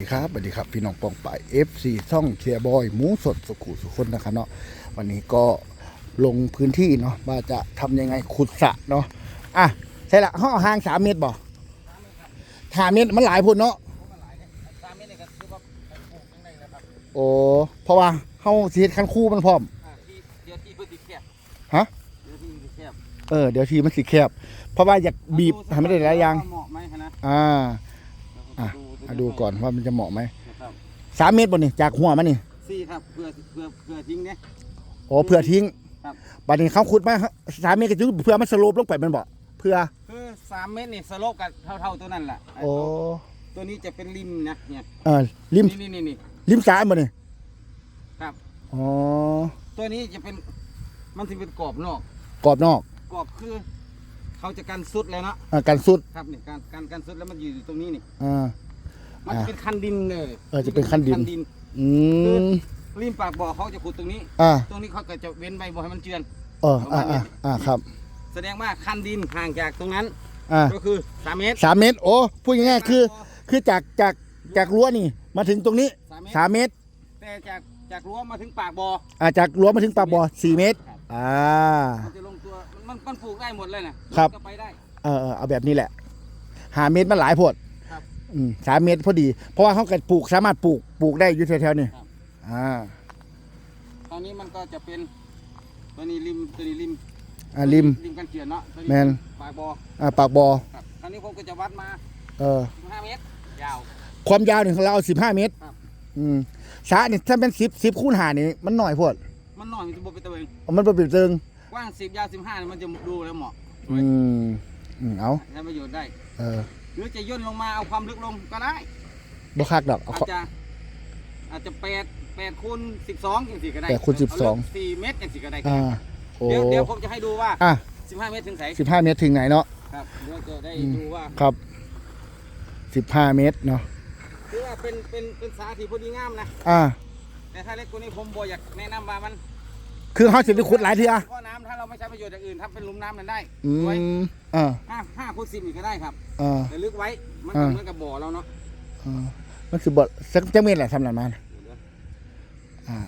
สวัสดีครับสวัสดีครับพี่น้องปองป่าย FC ช่องเชียร์บอยหมูสดสุขุสุคนนะครับเนาะวันนี้ก็ลงพื้นที่เนาะว่าจะทำยังไงขุดสระเนาะอะใช่ละห้อห่างสามเมตรบ่สามเมตรมันหลายพุ่นเนาะสามเมตรนี่ก็คือว่าปลูกยังไงนะครับโอ้เพราะว่าเฮาสิเฮ็ดคันคู่มันพร้อมเดี๋ยวที่พื้นที่แคบฮะเดี๋ยวที่พื้นที่แคบเออเดี๋ยวทีมันสิแคบ เพราะว่าอยากบีบให้มันได้หลายอย่างอ่าอะมา ดูก่อนว่ามันจะเหมาะไหมครับสามเมตรบ่นี่จากหัวมันนี่สี่ครับเพื่อเพื่อเพื่อทิ้งเนี่ย โอ้เพื่อทิ้งครับ บัดนี้เขาขุดมาสามเมตรก็ถึงเพื่อมันสโลปลงไปแมันบ่เพื่อคือสามเมตรนี่สโลปกับเท่าเท่าๆตัวนั่นแหละไโอ้ตัวนี้จะเป็นริมนะเนี่ยเออริมนี่นี่นี่ริมซ้ายบ่นี่ครับ อ๋อตัวนี้จะเป็นมันจะเป็นกรอบนอก กรอบนอกกรอบคือ เขาจะกันสุดแล้วเนาะอ่ากันสุดครับนี่การการกันสุดแล้วมันอยู่ตรงนี้นี่ อ่า มันจะเป็นคันดินเลยเออจะเป็นคันดินอืมริมปากบ่อเขาจะขุดตรงนี้ อ่าตรงนี้เขาก็จะเว้นใบบ่อให้มันเจือน เอออ่าอ่าอ่าครับ แสดงว่าคันดินห่างจากตรงนั้น อ่าก็คือสามเมตรสามเมตร โอ้พูดง่ายๆคือ คือจากจากจากรั้วนี่ มาถึงตรงนี้สามเมตรสามเมตรแต่จากจากรั้วมาถึงปากบ่ออ่าจากรั้วมาถึงปากบ่อสี่เมตรครับอ่า มันจะลงตัว มันมันปลูกได้หมดเลยนะครับ ก็ไปได้ เออเออเอาแบบนี้แหละหาเมตรมันหลายโพดครับ อืมสามเมตรพอดี เพราะว่าเขาเกิดปลูกสามารถปลูกปลูกได้อยู่แถวๆนี่ครับ อ่าตอนนี้มันก็จะเป็นตัวนี้ริมตัวนี้ริมอ่าริม ริมกันเจือนเนาะตัวแมนปากบ่ออ่าปากบ่อครับคราวนี้ผมก็จะวัดมาเออ 15เมตร ยาว ความยาวเนี่ยของเราสิบห้าเมตร ครับ อืมสระเนี่ยถ้าเป็นสิบสิบคูณหานี่มันหน่อยโพดมันน้อยมันจะบ่เป็นตะเวงมันเป็นเติงกว้าง10ยาว15เนี่ยมันจะดูแล้วเหมาะอืมอืมเอาใช้ประโยชน์ได้ เออห รือจะย่นลงมาเอาความลึกลงก็ได้บ่คักดอกเอาอาขอจจะอาจจะแปดแปดคูณสิบสองอย่างสี่ก็ได้แปดคูณ12เาลึกสี่เมตรอย่างสี่ก็ได้อ่าโอ้เดี๋ยวเดี๋ยวผมจะให้ดูว่าอะสิบห้าเมตรถึงไหนสิบห้าเมตรถึงไหนเนาะครับเดี๋ยวจะได้อืมดูว่าครับสิบห้าเมตรเนาะคือว่าเป็นเป็นเป็นสาธิตพอดีงามนะ อ่าแต่ถ้าเล็กกว่านี้ผมบอยากแนะนำว่ามัน คือเขาสิไปขุดหลายเทื่อเพราะน้ำถ้าเราไม่ใช้ประโยชน์อย่างอื่นถ้าเป็นหลุมน้ำนั้นได้อืไว้มอ่าห้าห้าคูณสิบนี่ก็ได้ครับอ่าแต่ลึกไว้มันอ่าก็เหมือนกับบ่อเราเนาะอ่ามันสิบ่สักจักเมตรแหละสำหรับมันเดี๋ยวอ่า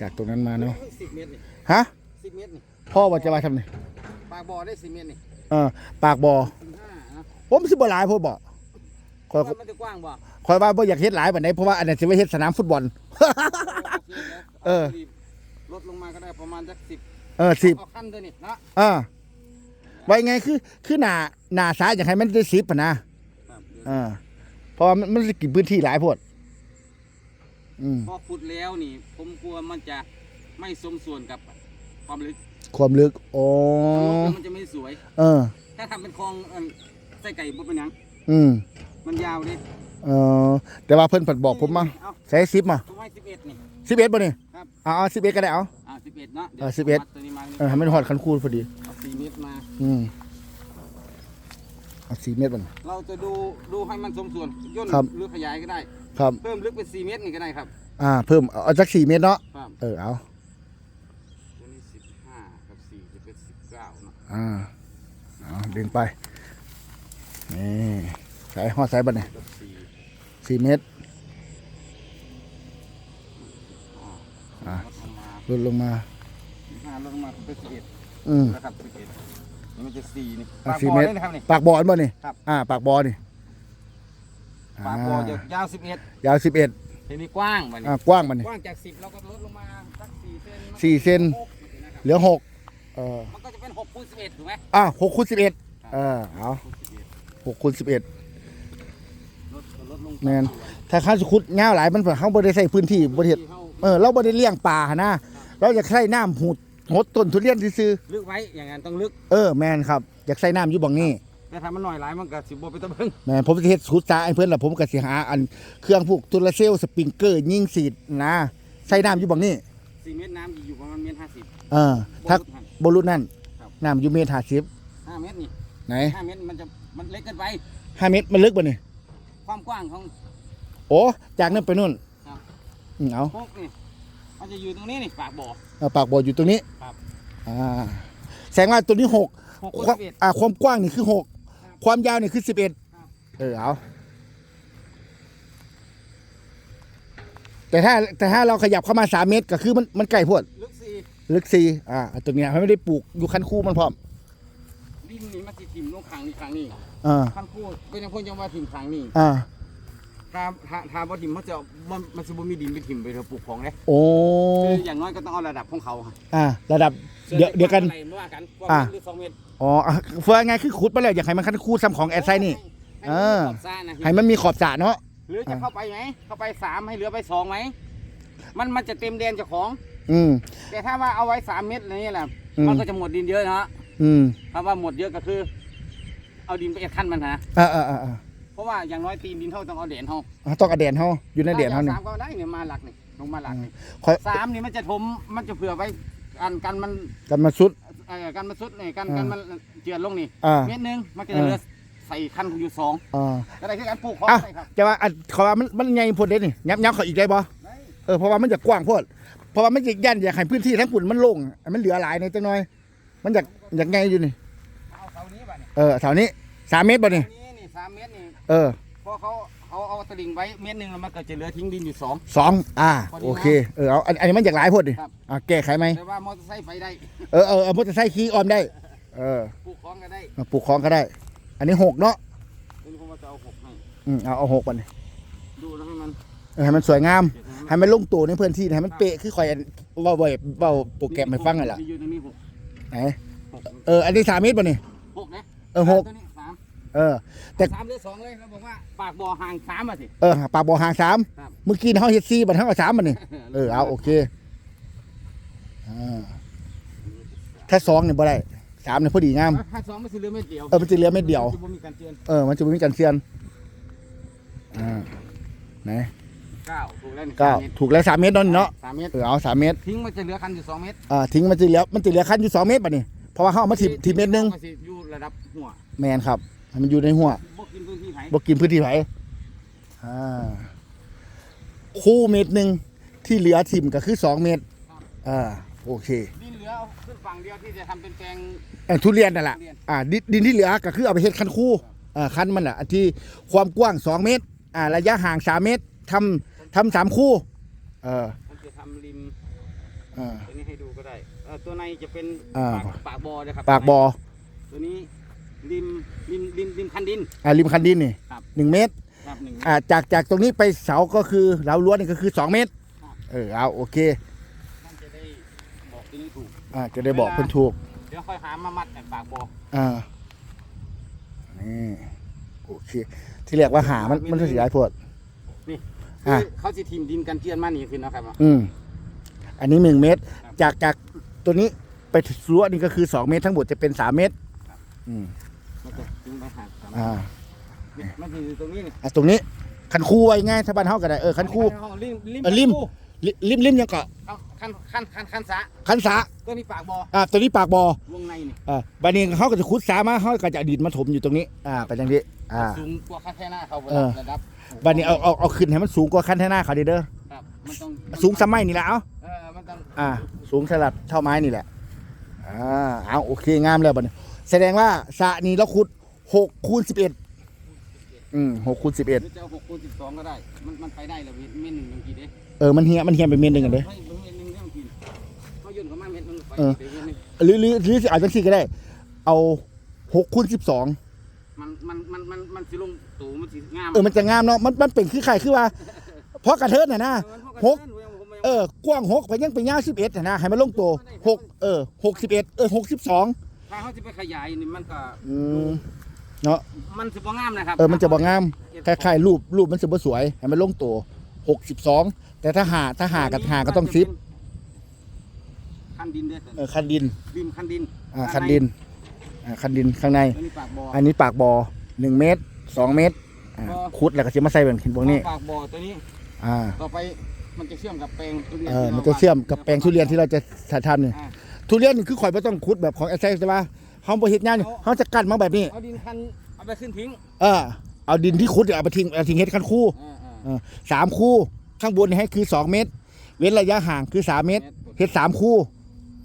จากตรงนั้นมาเนาะสิบเมตรนี่ฮะ สิบเมตรนี่พ่อว่าจะมาทำนี่ปากบ่อได้สิบเมตรนี่เออ ปากบ่อสิบห้านะผมสิบ่หลายพ่อบ่คอยว่ามันจะกว้างบ่คอยว่าบ่อยากเฮ็ดหลายปานใดเพราะว่าอันนั้นสิไว้เฮ็ดสนามฟุตบอล เออ ลดลงมาก็ได้ประมาณสักสิบเออสิบเอาขั้นตัวนี่เนาะอ่าไว้ไงคือคือหน้าหน้าซ้ายอยากให้มันได้สิบปะนะครับเดี๋ยวอ่าเพราะว่ามันมันสิกินพื้นที่หลายโพดอืมพอขุดแล้วนี่ ผมกลัวมันจะไม่สมส่วนกับความลึกความลึกโอ้มันจะไม่สวย เออ ถ้าทำเป็นคลองเอิ่มไส้ไก่บ่เป็นหยังอืมมันยาวดิเออแต่ว่าเพิ่นเพิ่นบอกผมมาเอาใช้สิบมาผมให้สิบเอ็ดนี่ สิบเอ็ดบ่นี่ครับ เอาเอาสิบเอ็ดก็ได้เอา อ่าสิบเอ็ดเนาะเออดี๋ยว11วัดตัวนี้มาเออให้มันหอดคันคูณพอดี เอาสี่เมตรมา อืมเอาสี่เมตรบ่นเราจะดูดูให้มันสมส่วนย่นครับ หรือขยายก็ได้ ครับ เพิ่มลึกเป็นสี่เมตรนี่ก็ได้ครับ อ่า เพิ่มเอาเอาจักสี่เมตรเนาะ ครับ เออ เอา ตัวนี้สิบห้ากับสี่จะเป็นสิบเก้าเนาะอ่า เอาดึงไป นี่ สายหอดสายบ่เนี่ยกับสี่สี่เมตร อ่า อ่า ลดลงมาลดลงมาสิบห้าลดลงมาเป็นสิบเอ็ดอืมนะครับสิบเอ็ดนี่มันจะสี่นี่อะปากสี่บ่อเมตรได้นะครับนี่ ปากบ่ออันบ่นี่ครับ อ่า ปากบ่อนี่ปากบ่อจะยาวสิบเอ็ดยาวสิบเอ็ดทีนี้กว้างมานี่อ่ากว้างมันนี่ กว้างจากสิบเราก็ลดลงมาสักสี่เซนสี่เซน หกนะครับเหลือหกเออมันก็จะเป็นหกคูณสิบเอ็ดถูกไหมอะหกคูณสิบเอ็ดครับเออเอาหกคูณสิบเอ็ดหกคูณสิบเอ็ด ลดลดลงแม่น ถ้าข้าสุขุดเงาวหลายมันเผื่อเขาบ่ได้ใส่พื้นที่บ่ได้เฮ็ดที่เข้าเออเราบ่ได้เลี้ยงปลาหั่นนะ เราอยากใส่น้ำหูดหดต้นทุเรียนซื่อลึกไว้อย่างนั้นต้องลึกๆเออแม่นครับอยากใส่น้ำอยู่บังนี้แต่ถ้ามันหน่อยหลายมันก็สิบโบไปตะเบิงแม่นผมจะเฮ็ดสูตรซาให้เพิ่นแล้วผมก็สิหาอันเครื่องพวกตุลาเซลล์สปริงเกอร์ยิงสีดนะใส่น้ำอยู่บังนี้ สี่เมตรน้ำอยู่ประมาณเมตรห้าสิบเออถ้าบ่รู้นั่นครับ น้ำอยู่เมตร50ห้าเมตรนี่ไหนห้าเมตรมันจะมันเล็กเกินไป5เมตรมันลึกบ่นี่ความกว้างของ โอ้จากนั้นไปนู่นครับ อืมเอาพวกนี่ มันจะอยู่ตรงนี้นี่ปากบ่อ เอาปากบ่ออยู่ตรงนี้ครับ อ่าแสดงว่าตัวนี้หกหกคูณความสิบเอ็ด อ่าความกว้างนี่คือหกครับความยาวนี่คือสิบเอ็ดครับ เออเอาแต่ถ้าแต่ถ้าเราขยับเข้ามาสามเมตรก็คือมันมันไกลโพดลึกสี่ลึกสี่อ่าตรงเนี้ยมันไม่ได้ปลูกอยู่คันคู่มันพร้อมดินนี่มันสิทิมลงขังนี่ขังนี่อ่าขังคู่ก็ยังพ่นยังว่าทิมขังนี่อ่า ถ้าถ้าถ้าบ่ทิมมันจะมันมันสิบ่มีดินไปทิมไปเถอะปลูกของเด้โอ้คืออย่างน้อยก็ต้องเอาระดับของเขาค่ะอ่าระดับเดี๋ยวเดี๋ยวกัน อะไรไม่ว่ากันว่าอ่าเมตรหรือสองเมตรอ๋ออะเฟื่อไงคือขุดไปเลยอยากให้มันคันคู่ซ้ำของแอดไซนี่ ให้เออ ขอบซ่านะให้มันมีขอบสระเนาะ หรือจะเข้าไปไหมเข้าไปสามให้เหลือไปสองไหมมันมันจะเต็มแดนเจ้าของ อืม แต่ถ้าว่าเอาไว้สามเมตรอะไรนี่แหละอืม มันก็จะหมดดินเยอะนะฮะอืมถ้าว่าหมดเยอะก็คือ เอาดินไปเอ็ดขั้นมันฮะอ่าอ่าอ่าอ่า เพราะว่าอย่างน้อยตีนดินเท่าต้องเอาเด่นเท่าต้องกระเดียนเฮาอยู่ในเดียนเฮาถ้นี่ สามก็ได้เนี่ยมาหลักนี่ลงมาหลักนี่ค่อยสามนี่มันจะถมมันจะเผื่อไว้กันกันมันกันมาสุด เอ่อกันมันสุดนี่กันอ่ากันมันเจือนลงนี่อ่า เมตรหนึงมันก็จะเหลือใส่ขั้นอยู่สองอ่าก็ได้คือการปลูกของอะได้ครับจะว่าอันเขาว่ามันมันใหญ่โพดเด้นี่ยับยับเขาอีกได้บ่ได้เออเพราะว่ามันจะกว้างโพดเพราะว่ามันจะย่านอยากให้พื้นที่ทั้งปุ่นมันโล่งให้มันเหลือหลายในจังน้อย มันอยากอยากไงอยู่นี่เอาเสานี้บ่เนี่ยเออแถวนี้สามเมตรบ่นี่นี่นี่สามเมตรนี่ เออพอเขาเขาเอาตะลิ่งไว้เมตรหนึ่งแล้วมันก็จะเหลือทิ้งดินอยู่สอง สองอ่าพอดีโอเคเออเอาอันอันนี้มันอยากหลายโพดดิครับ อ่าแก้ไขไหมแต่ว่ามอเตอร์ไซค์ไปได้เออเออเอามอเตอร์ไซค์ขี่ออมได้เออปลูกของก็ได้มาปลูกคลองก็ได้ อันนี้หกเนาะเป็นผมว่าจะเอาหกให้อืมเอาเอาหกก่อนดิดูแล้วให้มันเออให้มันสวยงามเดี๋ยวให้มันลงตัวในพื้นที่ให้มันเป๊ะคือคอยเว่าเว่าเว่าโปรแกรมให้ฟังกันล่ะมีอยู่ตรงนี้หกไหนหกเอออันนี้สามเมตรป่ะนี่หกนะเออหกตัวนี้สาม เออ แต่สามหรือสองเลยเราบอกว่าปากบ่อห่างสามอะสิ เออปากบ่อห่างสามครับ เมื่อกี้เขาเฮ็ดซีบัดเท่ากับสามมันนี่เออเอาโอเคอ่าถ้าสองเนี่ยบ่ได้สามเนี่ยพอดีงาม ถ้าสองมันสิเหลือเม็ดเดียวเออมันจะเหลือเม็ดเดียว จะบ่มีการเตือนเออมันจะไม่มีการเซียนอ่าไหนเก้าถูกแล้วนี่เก้าสมมตรถูกแล้วสามเมตรเนอนเนาะสามเมตรเออเอาสามเมตรทิ้งมันจะเหลือคันอยู่สองเมตรอ่าทิ้งมันจะเหลือมันจะเหลือขั้นอยู่สองเมตรป่ะนี่เพราะว่าเขาเอามาถีบถีบเมตรหนึงมันสิอยู่ระดับหัวแมนครับ ให้มันอยู่ในหัวบ่กินพื้นที่ไหนบอกกินพื้นที่ไหนอ่าคู่เมตรหนึ่งที่เหลือทิมก็คือสองเมตรอ่าโอเค ดินเหลือเอาขึ้นฝั่งเดียวที่จะทำเป็นแปลง เอ่อทุเรียนนั่นแหละทุเรียน อ่าดินดินที่เหลือก็คือเอาไปเฮ็ดคันคู่อ่าคันมันอะอันที่ความกว้างสองเมตรอ่าระยะห่างสามเมตรทำทำสามคู่เออมันจะทำริมอ่า ตัวนี้ให้ดูก็ได้เอ่อตัวในจะเป็นอ่า ปากปากบ่อนะครับปากบ่อตัวนี้ ริมริมริมริมคันดิน อ่าริมคันดินนี่ครับ หนึ่งเมตรครับหนึ่งอ่าจากจากตรงนี้ไปเสาก็คือเราล้วนนี่ก็คือสองเมตรครับเออเอาโอเคท่านจะได้บอกตัวนี้ถูก อ่าจะได้บอกเพิ่นถูกเดี๋ยวค่อยหามามัดแต่ปากบ่ออ่านี่โอเค ที่เรียกว่าหามันมันจะเสียหายโพดนี่อะคือเขาจะทิมดินกันเจียนมานี่ขึ้นเนาะครับ อืมอันนี้หนึ่งเมตร ครับ จากจากตัวนี้ไปรั้วนี่ก็คือสองเมตรทั้งหมดจะเป็นสามเมตร อืมมันจะ ถึงไปหาสามอ่านี่มันจะอยู่ตรงนี้นี่อะตรงนี้คันคูไว้ง่ายถ้าบ้านเฮาก็ได้เออคันคูริมริมเออริม ลิริมริมยังเกาะคันคันคันคันคันสะคันสาตัวนี้ปากบ่ออ่าตัวนี้ปากบอ่อวงในนี่อ่าบัดนี้เขาก็จะขุดสามาเขาก็จะเอาดินมาถมอยู่ตรงนี้อ่าไปอย่างนี้อ่า สูงกว่าคันแท่หน้าเขาเออ ระดับบัดนี้เอาเอาเอาขึ้นให้มันสูงกว่าคันแท่หน้าเขาเด้อเด้อครับมันต้องสูงสมัยนี่แหละเอาเออมันต้องอ่าสูงสลับเท่าไม้นี่แหละอ่าเอาโอเคงามแล้วบัดนี้ แสดงว่าสระนี้เราขุดหกคูณสิบเอ็ดอืมหกคูณสิบเอ็ดหรือจะเอาหกคูณสิบสองก็ได้ มันมันไปได้เลยเมตรหนึ่งบางทีเด้เออมันเฮียมันเฮียเป็นเมตรหนึ่งกันเด้ไม่เมตรหนึ่งเนี่ยบางทีเขาโยนเข้ามาเมตรหนึงไปเออเดี๋ยวเมตรหนึงหรือหรือหรือสิเอาจังสี่ก็ได้ เอาหกคูณสิบสองมันมันมันมันมันสิลงตูมันสิงามเออมันจะงามเนาะมันมันเป็นคือใครคือว่าเพราะกระเทิดน่ะนะหกเออ กว้างหกไปยังไปยาวสิบเอ็ดน่ะนะให้มันลงตัวหกเออหกสิบเอ็ดเออหกสิบสอง ถ้าเขาจะไปขยายนี่มันก็อืมเนาะมันสิบ่งามนะครับเออมันจะบ่งามคล้ายๆรูปรูปมันจะบ่สวยให้มันลงตัวหกสิบสองแต่ถ้าหาถ้าหากับหาก็ต้องซิปคันดินเด้อเออคันดินริมคันดินอ่าคันดินอ่าคันดินข้างในตัวนี้ปากบ่ออันนี้ปากบ่อหนึ่งเมตรสองเมตรอ่าบ่อขุดแล้วก็จะมาใส่แบบพวกนี้ปากบ่อตัวนี้อ่าต่อไปมันจะเชื่อมกับแปลงทุเรียนเออที่มันราจะเชื่อมกับแปลงทุเรียนที่เราจะทำเนี่ยอ่า ทุเรียนนี่คือข่อยไม่ต้องขุดแบบของแอสเซสใช่ปะเขาบ่เฮ็ดงานนี่เอาเขาจะกั้นมาแบบนี้ เอาดินคันเอาไปขึ้นทิ้งเออเอาดินที่ขุดเนี่ยเอาไปทิ้งเอาทิ้งเฮ็ดคันคู่อ่าอ่าเออสามคู่ ข้างบนนี่ให้คือสองเมตร เว้นระยะห่างคือสามเมตร เฮ็ดสามคู่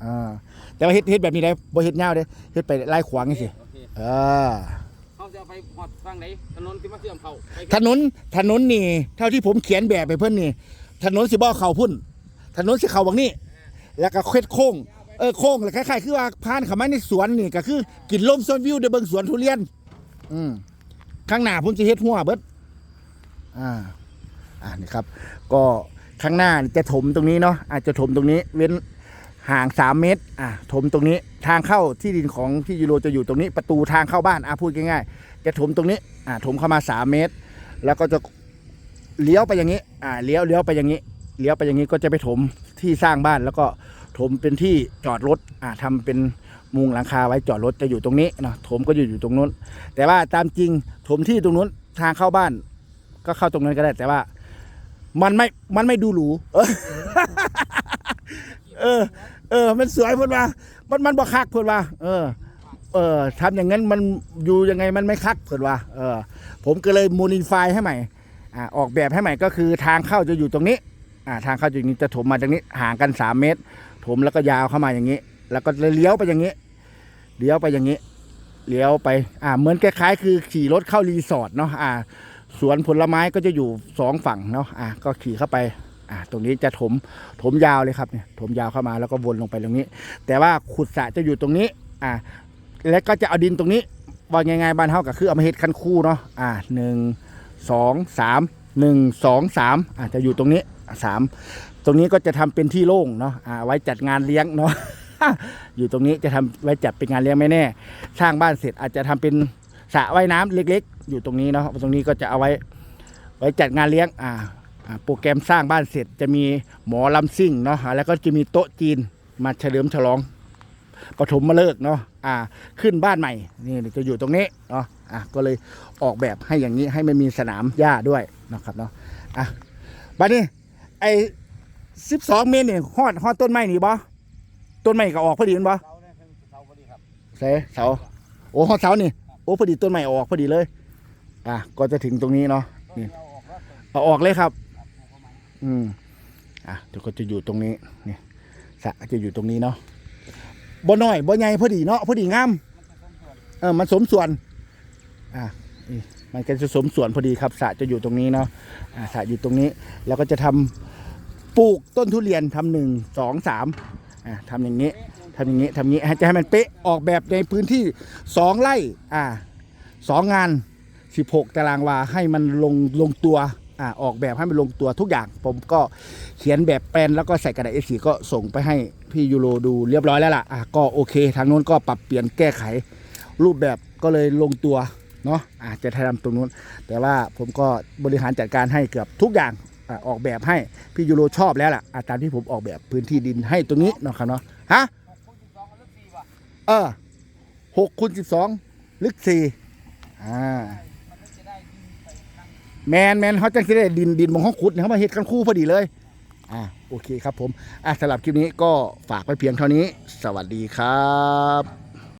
อ่าแต่ว่าเฮ็ดเฮ็ดแบบนี้ได้บ่เฮ็ดยาวเด้เฮ็ดไปไล่ขวางนี่สิโอเคเออเขาจะเอาไปหอดฟังไหนถนนที่มาเชื่อมเขาไปถนนถนนนี่ เท่าที่ผมเขียนแบบไปเพิ่นนี่ ถนนสิบ่อเขาพุ่น ถนนสิเขาบางนี่แล้วก็เค็ดโค้ง เออโค้งแล้วคล้ายๆคือว่าผ่านเข้ามาในสวนนี่ก็คือกินลมโซนวิวเดเบิงสวนทุเรียน อืมข้างหน้าผมจะเฮ็ดหัวเบิดอ่า อ่านี่ครับ ก็ข้างหน้าจะถมตรงนี้เนาะอาจจะถมตรงนี้ เว้นห่างสามเมตร อ่าถมตรงนี้ ทางเข้าที่ดินของพี่ยูโรจะอยู่ตรงนี้ ประตูทางเข้าบ้านอะพูดง่ายๆ จะถมตรงนี้ อ่าถมเข้ามาสามเมตร แล้วก็จะเลี้ยวไปอย่างนี้ อ่าเลี้ยวเลี้ยวไปอย่างนี้ เลี้ยวไปอย่างนี้ก็จะไปถมที่สร้างบ้านแล้วก็ ถมเป็นที่จอดรถอ่าทำเป็นมุงหลังคาไว้จอดรถจะอยู่ตรงนี้เนาะถมก็อยู่อยู่ตรงนู้น แต่ว่าตามจริงถมที่ตรงนู้นทางเข้าบ้าน ก็เข้าตรงนั้นก็ได้ แต่ว่ามันไม่มันไม่ดูหรูเออ เออ เออ มันสวยเพิ่นว่า มันมันบ่คักเพิ่นว่า เออ เออทำอย่างนั้นมันอยู่ยังไงมันไม่คักเพิ่นว่า เออ ผมก็เลยโมดิฟายให้ใหม่อ่าออกแบบให้ใหม่ก็คือทางเข้าจะอยู่ตรงนี้ อ่า ทางเข้าอยู่นี้จะถมมาตรงนี้ห่างกันสามเมตร ถมแล้วก็ยาวเข้ามาอย่างนี้ แล้วก็เลี้ยวไปอย่างนี้ เลี้ยวไปอย่างนี้ เลี้ยวไป อ่า เหมือนคล้ายๆ คือขี่รถเข้ารีสอร์ทเนาะ อ่า สวนผลไม้ก็จะอยู่สองฝั่งเนาะ อะก็ขี่เข้าไป อะตรงนี้จะถม ถมยาวเลยครับเนี่ย ถมยาวเข้ามาแล้วก็วนลงไปตรงนี้ แต่ว่าขุดสระจะอยู่ตรงนี้ อะแล้วก็จะเอาดินตรงนี้ว่าไงๆบ้านเฮาก็คือเอามาเฮ็ดคันคู่เนาะ อะหนึ่งสองสามหนึ่งสองสามอะจะอยู่ตรงนี้ สามตรงนี้ก็จะทำเป็นที่โล่งเนาะอะไว้จัดงานเลี้ยงเนาะอยู่ตรงนี้จะทำไว้จัดเป็นงานเลี้ยงไม่แน่ สร้างบ้านเสร็จอาจจะทำเป็นสระว่ายน้ำเล็ก ๆ อยู่ตรงนี้เนาะตรงนี้ก็จะเอาไว้ไว้จัดงานเลี้ยงอ่าอ่าโปรแกรมสร้างบ้านเสร็จจะมีหมอลำซิ่งเนาะแล้วก็จะมีโต๊ะจีนมาเฉลิมฉลองปฐมมาเลิกเนาะอ่าขึ้นบ้านใหม่นี่จะอยู่ตรงนี้เนาะอะก็เลยออกแบบให้อย่างนี้ให้มันมีสนามหญ้าด้วยนะครับเนาะอะบัดนี้ ไอ้สิบสองเมตรนี่ฮอดฮอดต้นไม้นี่บ่ต้นไม้ก็ออกพอดีแม่นบ่เสาเนี่ยคือเสาพอดีครับเสเสาโอ้ฮอดเสานี่โอ้พอดีต้นไม้ออกพอดีเลย อะก็จะถึงตรงนี้เนาะนี่เอาออกเลยครับ อืมอะเดี๋ยวก็จะอยู่ตรงนี้นี่สระจะอยู่ตรงนี้เนาะบ่น้อยบ่ใหญ่พอดีเนาะพอดีงามเออมันสมส่วน อะนี่ มันก็จะสมส่วนพอดีครับสระจะอยู่ตรงนี้เนาะสระอยู่ตรงนี้ แล้วก็จะทำปลูกต้นทุเรียนทำหนึ่งสองสามทำอย่างนี้ทำอย่างนี้ทำอย่างนี้จะให้มันเป๊ะออกแบบในพื้นที่สองไร่อ่าสองงาน 16 ตารางวาให้มันลงลงตัวอ่าออกแบบให้มันลงตัวทุกอย่าง ผมก็เขียนแบบแปลนแล้วก็ใส่กระดาษ A4 ก็ส่งไปให้พี่ยูโรดูเรียบร้อยแล้วล่ะอะก็โอเค ทางโน้นก็ปรับเปลี่ยนแก้ไขรูปแบบก็เลยลงตัว เนาะอาจจะทำตรงนู้น แต่ว่าผมก็บริหารจัดการให้เกือบทุกอย่างอออกแบบให้พี่ยูโรชอบแล้วล่ะอะตามที่ผมออกแบบพื้นที่ดินให้ตรงนี้เนาะครับเนาะฮะหกคูณสิบสองลึกสี่ว่ะเออหกคูณสิบสองลึกสี่อ่าแมนแมนเขาจังสิได้ดินดินบนห้องขุดเนี่ยเขามาเฮ็ดกันคู่พอดีเลยอ่าโอเคครับผมอะสำหรับคลิปนี้ก็ฝากไว้เพียงเท่านี้ สวัสดีครับ